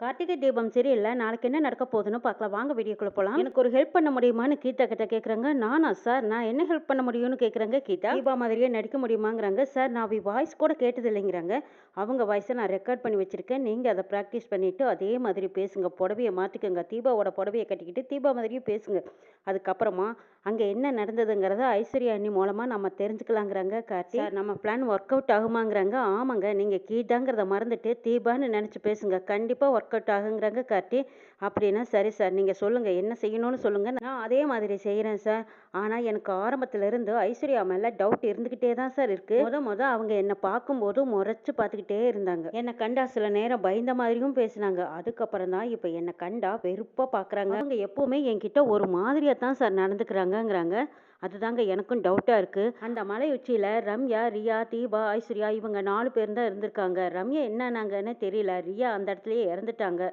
கார்த்திகை தீபம் சரியில்லை நாளைக்கு என்ன நடக்க போகுதுன்னு பார்க்கலாம். வாங்க வீடியோக்குள்ள போகலாம் எனக்கு ஒரு ஹெல்ப் பண்ண முடியுமான்னு கீதா கிட்ட கேட்குறாங்க நானா சார் நான் என்ன ஹெல்ப் பண்ண முடியும்னு கேட்குறாங்க கீதா? தீபா மாதிரியே நடிக்க முடியுமாங்கிறாங்க. சார் நான் வாய்ஸ் கூட கேட்டது இல்லைங்கிறாங்க. அவங்க வாய்ஸை நான் ரெக்கார்ட் பண்ணி வச்சிருக்கேன். நீங்கள் அதை ப்ராக்டிஸ் பண்ணிவிட்டு அதே மாதிரி பேசுங்க. புடவையை மாற்றிக்கோங்க தீபாவோட புடவையை கட்டிக்கிட்டு தீபா மாதிரியும் பேசுங்க. அதுக்கப்புறமா அங்கே என்ன நடந்ததுங்கிறத ஐஸ்வர்யா அண்ணி மூலமாக நம்ம தெரிஞ்சுக்கலாங்கிறாங்க கார்த்தி. சார் நம்ம பிளான் ஒர்க் அவுட் ஆகுமாங்கிறாங்க. ஆமாங்க நீங்கள் கீதாங்கிறத மறந்துட்டு தீபான்னு நினச்சி பேசுங்க. கண்டிப்பாக ஒர்க் அவுட் ஆகுங்கிறாங்க கார்த்தி அப்படின்னா சரி சார் நீங்கள் சொல்லுங்கள் என்ன செய்யணும்னு சொல்லுங்கள் நான் அதே மாதிரி செய்கிறேன் சார். ஆனால் எனக்கு ஆரம்பத்தில் இருந்து ஐஸ்வர்யா மேலே டவுட் இருந்துக்கிட்டே தான் சார் இருக்குது முத முத அவங்க என்னை பார்க்கும்போது முறைச்சு பார்த்துக்கிட்டே இருந்தாங்க. என்னை கண்டா சில நேரம் பயந்த மாதிரியும் பேசினாங்க. அதுக்கப்புறம் தான் இப்போ என்னை கண்டா வெறுப்பாக பார்க்குறாங்க அவங்க எப்போவுமே என்கிட்ட ஒரு மாதிரியாக தான் சார் நடந்துக்கிறாங்கங்கிறாங்க. அதுதாங்க எனக்கும் டவுட்டாக இருக்குது அந்த மலை உச்சியில் ரம்யா ரியா தீபா ஐஸ்வர்யா இவங்க நாலு பேர் தான் இருந்திருக்காங்க. ரம்யா என்னன்னாங்கன்னு தெரியல. ரியா அந்த இடத்துலயே இறந்துட்டாங்க.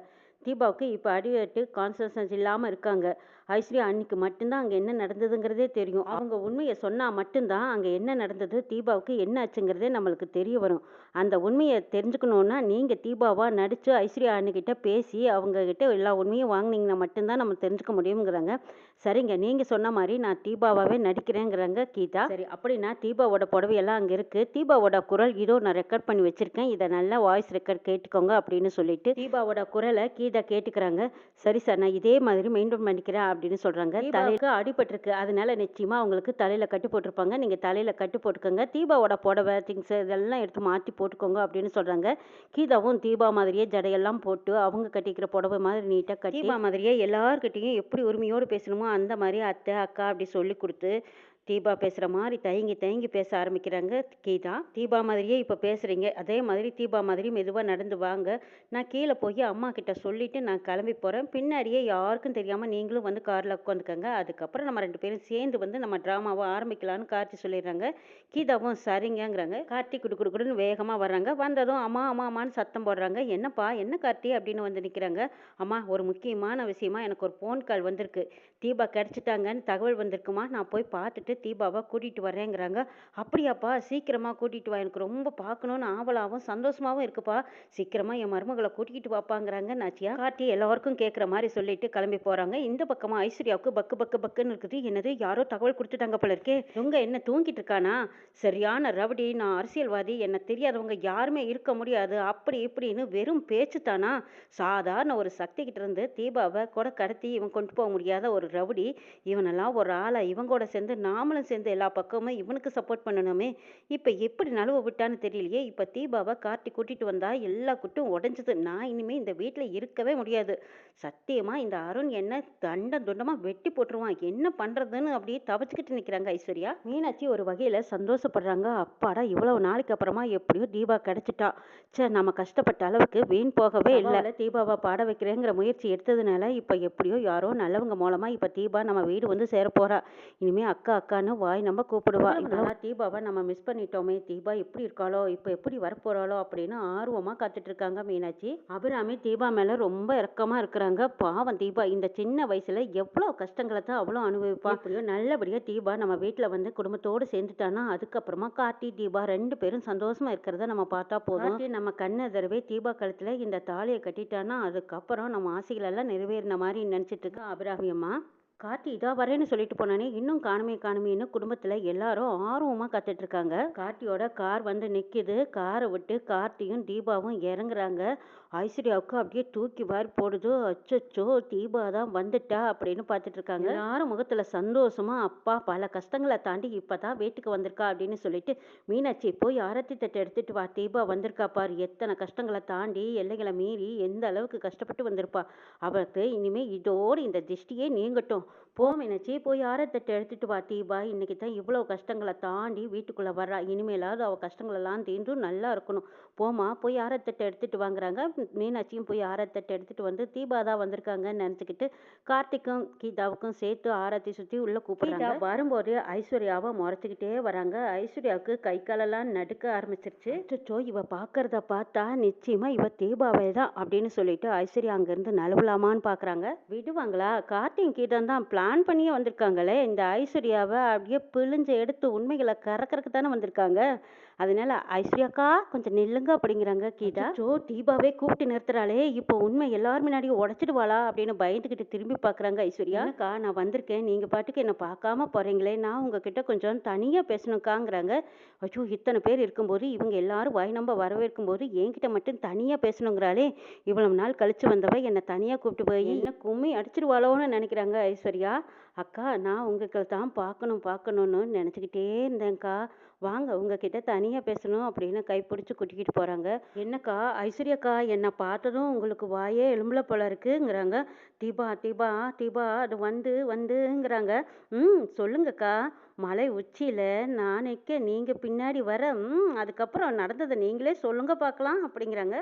தீபாவுக்கு இப்போ அடிவெட்டு கான்சன்ட்ரேஷன் இல்லாமல் இருக்காங்க. ஐஸ்வர்யா அன்னைக்கு மட்டும்தான் அங்கே என்ன நடந்ததுங்கிறதே தெரியும். அவங்க உண்மையை சொன்னால் மட்டும்தான் அங்கே என்ன நடந்தது தீபாவுக்கு என்ன ஆச்சுங்கிறதே நம்மளுக்கு தெரிய வரும். அந்த உண்மையை தெரிஞ்சுக்கணுன்னா நீங்கள் தீபாவாக நடித்து ஐஸ்வர்யா அண்ணிக்கிட்ட பேசி அவங்கக்கிட்ட எல்லா உண்மையும் வாங்கினீங்கன்னா மட்டும்தான் நம்ம தெரிஞ்சுக்க முடியுங்கிறாங்க சரிங்க நீங்கள் சொன்ன மாதிரி நான் தீபாவாகவே நடிக்கிறேங்கிறாங்க கீதா. சரி. அப்படின்னா தீபாவோட புடவையெல்லாம் அங்கே இருக்குது தீபாவோட குரல் இதோ நான் ரெக்கார்ட் பண்ணி வச்சுருக்கேன். இதை நல்லா வாய்ஸ் ரெக்கார்ட் கேட்டுக்கோங்க அப்படின்னு சொல்லிட்டு தீபாவோட குரலை கீதா கேட்டுக்கிறாங்க. சரி சார் நான் இதே மாதிரி மெயின்டைன் பண்ணிக்கிறேன் அப்படின்னு சொல்கிறாங்க தலைக்கு அடிபட்டிருக்கு. அதனால நிச்சயமாக அவங்களுக்கு தலையில் கட்டு போட்டிருப்பாங்க. நீங்கள் தலையில் கட்டு போட்டுக்கோங்க. தீபாவோட புடவை திங்ஸ் இதெல்லாம் எடுத்து மாற்றி போட்டுக்கோங்க அப்படின்னு சொல்கிறாங்க கீதாவும் தீபா மாதிரியே ஜடையெல்லாம் போட்டு அவங்க கட்டிக்கிற புடவை மாதிரி நீட்டாக கட்டி தீபா மாதிரியே எல்லார்கிட்டையும் எப்படி உரிமையோடு பேசணுமோ அந்த மாதிரி அத்தை அக்கா அப்படி சொல்லி கொடுத்து தீபா பேசுகிற மாதிரி தயங்கி தயங்கி பேச ஆரம்பிக்கிறாங்க. கீதா தீபா மாதிரியே இப்போ பேசுகிறீங்க அதே மாதிரி தீபா மாதிரி மெதுவாக நடந்து வாங்க. நான் கீழே போய் அம்மா கிட்ட சொல்லிவிட்டு நான் கிளம்பி போகிறேன் பின்னாடியே யாருக்கும் தெரியாமல் நீங்களும் வந்து காரில் உட்காந்துக்கங்க. அதுக்கப்புறம் நம்ம ரெண்டு பேரும் சேர்ந்து வந்து நம்ம ட்ராமாவை ஆரம்பிக்கலான்னு கார்த்தி சொல்லிடுறாங்க. கீதாவும் சரிங்கங்கிறாங்க. கார்த்தி குடு குடு குடுன்னு வேகமாக வர்றாங்க. வந்ததும் அம்மா அம்மா அம்மான்னு சத்தம் போடுறாங்க. என்னப்பா என்ன கார்த்தி? அப்படின்னு வந்து நிற்கிறாங்க அம்மா ஒரு முக்கியமான விஷயமா எனக்கு ஒரு ஃபோன் கால் வந்திருக்கு. தீபா கிடச்சிட்டாங்கன்னு தகவல் வந்திருக்குமா? நான் போய் பார்த்துட்டு தீபாவை கூட்டிகிட்டு வரேங்கிறாங்க அப்படியாப்பா சீக்கிரமாக கூட்டிகிட்டு வா. எனக்கு ரொம்ப பார்க்கணுன்னு ஆவலாகவும் சந்தோஷமாகவும் இருக்குப்பா. சீக்கிரமாக என் மருமகளை கூட்டிகிட்டு வாப்பாங்கிறாங்க. நாச்சியா கார்த்தி எல்லாருக்கும் கேட்குற மாதிரி சொல்லிட்டு கிளம்பி போகிறாங்க இந்த பக்கமாக ஐஸ்வர்யாவுக்கு பக்கு பக்கு பக்குன்னு இருக்குது. என்னது யாரோ தகவல் கொடுத்துட்டாங்க போல இருக்கே. இவங்க என்ன தூங்கிட்டு இருக்கானா? சரியான ரவுடி. நான் அரசியல்வாதி. என்ன தெரியாதவங்க யாருமே இருக்க முடியாது. அப்படி இப்படின்னு வெறும் பேச்சு தானா சாதாரண ஒரு சக்தி கிட்ட இருந்து தீபாவை கூட கடத்தி இவன் கொண்டு போக முடியாத ஒரு ரவுடி. இவனெல்லாம் ஒரு ஆளை. இவங்கூட சேர்ந்து நாமளும் சேர்ந்து எல்லா பக்கமும் இவனுக்கு சப்போர்ட் பண்ணணுமே. இப்போ எப்படி நழுவ விட்டான்னு தெரியலையே. இப்போ தீபாவை காட்டி கூட்டிட்டு வந்தா எல்லா குட்டும் உடஞ்சது. நான் இனிமே இந்த வீட்டில் இருக்கவே முடியாது. சத்தியமா இந்த அருண் என்ன தண்டம் துண்டமாக வெட்டி போட்டுருவான். என்ன பண்ணுறதுன்னு அப்படியே தவச்சுக்கிட்டு நிற்கிறாங்க ஐஸ்வர்யா. மீனாட்சி ஒரு வகையில் சந்தோஷப்படுறாங்க. அப்பாடா இவ்வளவு நாளைக்கு அப்புறமா எப்படியோ தீபா கிடைச்சிட்டா. சே நம்ம கஷ்டப்பட்ட அளவுக்கு வீண் போகவே இல்லை. தீபாவை பாட வைக்கிறேங்கிற முயற்சி எடுத்ததுனால இப்போ எப்படியோ யாரோ நல்லவங்க மூலமாக இப்போ தீபா நம்ம வீடு வந்து சேர போறா இனிமே அக்கா அக்கான்னு வாய் நம்ம கூப்பிடுவா. இவ்வளோ தீபாவை நம்ம மிஸ் பண்ணிட்டோமே தீபா எப்படி இருக்காளோ இப்போ எப்படி வரப்போறாளோ அப்படின்னு ஆர்வமாக காத்துட்டு இருக்காங்க மீனாட்சி. அபிராமி தீபா மேலே ரொம்ப இறக்கமாக இருக்கிறாங்க. பாவம் தீபா இந்த சின்ன வயசுல எவ்வளோ கஷ்டங்களை தான் அவ்வளோ அனுபவிப்பா. நல்லபடியாக தீபா நம்ம வீட்டில் வந்து குடும்பத்தோடு சேர்ந்துட்டானா அதுக்கப்புறமா கார்த்தி தீபா ரெண்டு பேரும் சந்தோஷமா இருக்கிறத நம்ம பார்த்தா போதும். நம்ம கண்ணை தடவை தீபா கழுத்துல இந்த தாலியை கட்டிட்டானா அதுக்கப்புறம் நம்ம ஆசைகள் எல்லாம் நிறைவேறின மாதிரி நினைச்சிட்டு இருக்கா அபிராமி அம்மா கார்த்தி இதா வரேன்னு சொல்லிட்டு போனானே இன்னும் காணுமே காணுமேன்னு குடும்பத்துல எல்லாரும் ஆர்வமா காத்துட்டு இருக்காங்க கார்த்தியோட கார் வந்து நிக்குது. காரை விட்டு கார்த்தியும் தீபாவும் இறங்குறாங்க. ஐஸ்வர்யாவுக்கு அப்படியே தூக்கி வாரி போடுது. அச்சோ தீபா தான் வந்துட்டா அப்படின்னு பார்த்துட்டு இருக்காங்க எல்லாரும் முகத்துல சந்தோஷமா அப்பா பல கஷ்டங்களை தாண்டி இப்பதான் வீட்டுக்கு வந்திருக்கா அப்படின்னு சொல்லிட்டு மீனாட்சி போய் ஆரத்தி தட்டை எடுத்துட்டு வா தீபா வந்திருக்கா பாரு. எத்தனை கஷ்டங்களை தாண்டி எல்லைகளை மீறி எந்த அளவுக்கு கஷ்டப்பட்டு வந்திருப்பா. அவளுக்கு இனிமே இதோடு இந்த திஷ்டியே நீங்கட்டும். போ மீனாட்சி போய் ஆரத்தட்டை எடுத்துட்டு வா தீபா இன்னைக்கு தான் இவ்வளோ கஷ்டங்களை தாண்டி வீட்டுக்குள்ள வர்றா. இனிமேலாவது அவ கஷ்டங்களெல்லாம் தீண்டும் நல்லா இருக்கணும். போமா போய் ஆரத்தட்டை எடுத்துட்டு வாங்குறாங்க. மீனாட்சியும் போய் ஆரத்தட்டை எடுத்துட்டு வந்து தீபா தான் வந்திருக்காங்கன்னு நினச்சிக்கிட்டு கார்த்திக்கும் கீதாவுக்கும் சேர்த்து ஆரத்தி சுற்றி உள்ள கூப்பிடுறாங்க. வரும்போது ஐஸ்வர்யாவை முறைச்சிக்கிட்டே வராங்க. ஐஸ்வர்யாவுக்கு கை காலெல்லாம் நடுக்க ஆரம்பிச்சிருச்சு. அச்சோ இவ பார்க்கறத பார்த்தா நிச்சயமா இவ தீபாவே தான் அப்படின்னு சொல்லிட்டு ஐஸ்வர்யா அங்கேருந்து நழுவலாமான்னு பார்க்குறாங்க விடுவாங்களா? கார்த்தியும் கீதம் தான் பிளான் பண்ணியே வந்திருக்காங்களே. இந்த ஐஸ்வர்யாவை அப்படியே பிழிஞ்சு எடுத்து உண்மைகளை கறக்கறதுக்கு தானே வந்திருக்காங்க. அதனால ஐஸ்வர்யாக்கா கொஞ்சம் நில்லுங்க அப்படிங்கிறாங்க கீதா. ஜோ தீபாவே கூப்பிட்டு நிறுத்துறாளே. இப்போ உண்மை எல்லார் முன்னாடியும் உடச்சிடுவாளா அப்படின்னு பயந்துக்கிட்டு திரும்பி பார்க்குறாங்க ஐஸ்வர்யா. அக்கா நான் வந்திருக்கேன். நீங்கள் பாட்டுக்கு என்னை பார்க்காம போகிறீங்களே நான் உங்ககிட்ட கொஞ்சம் தனியாக பேசணுக்காங்கிறாங்க ஐயோ இத்தனை பேர் இருக்கும்போது இவங்க எல்லாரும் வாய் நம்ப வரவேற்கும் போது என்கிட்ட மட்டும் தனியாக பேசணுங்கிறாளே இவ்வளவு நாள் கழிச்சு வந்தவ என்னை தனியாக கூப்பிட்டு போய் என்ன கும்மி அடிச்சிடுவாளோன்னு நினைக்கிறாங்க ஐஸ்வர்யா. சரியா? அக்கா நான் உங்களுக்கு தான் பார்க்கணும் பார்க்கணுன்னு நினச்சிக்கிட்டே இருந்தேன்க்கா. வாங்க உங்ககிட்ட தனியாக பேசணும் அப்படின்னு கைப்பிடிச்சி கூட்டிக்கிட்டு போகிறாங்க என்னக்கா ஐஸ்வர்யாக்கா என்னை பார்த்ததும் உங்களுக்கு வாயே எலும்புல போல இருக்குங்கிறாங்க. தீபா தீபா தீபா அது வந்து வந்துங்கிறாங்க. ம் சொல்லுங்கக்கா. மலை உச்சியில் நான் நிற்க நீங்கள் பின்னாடி வர ம் அதுக்கப்புறம் நடந்ததை நீங்களே சொல்லுங்க பார்க்கலாம் அப்படிங்கிறாங்க.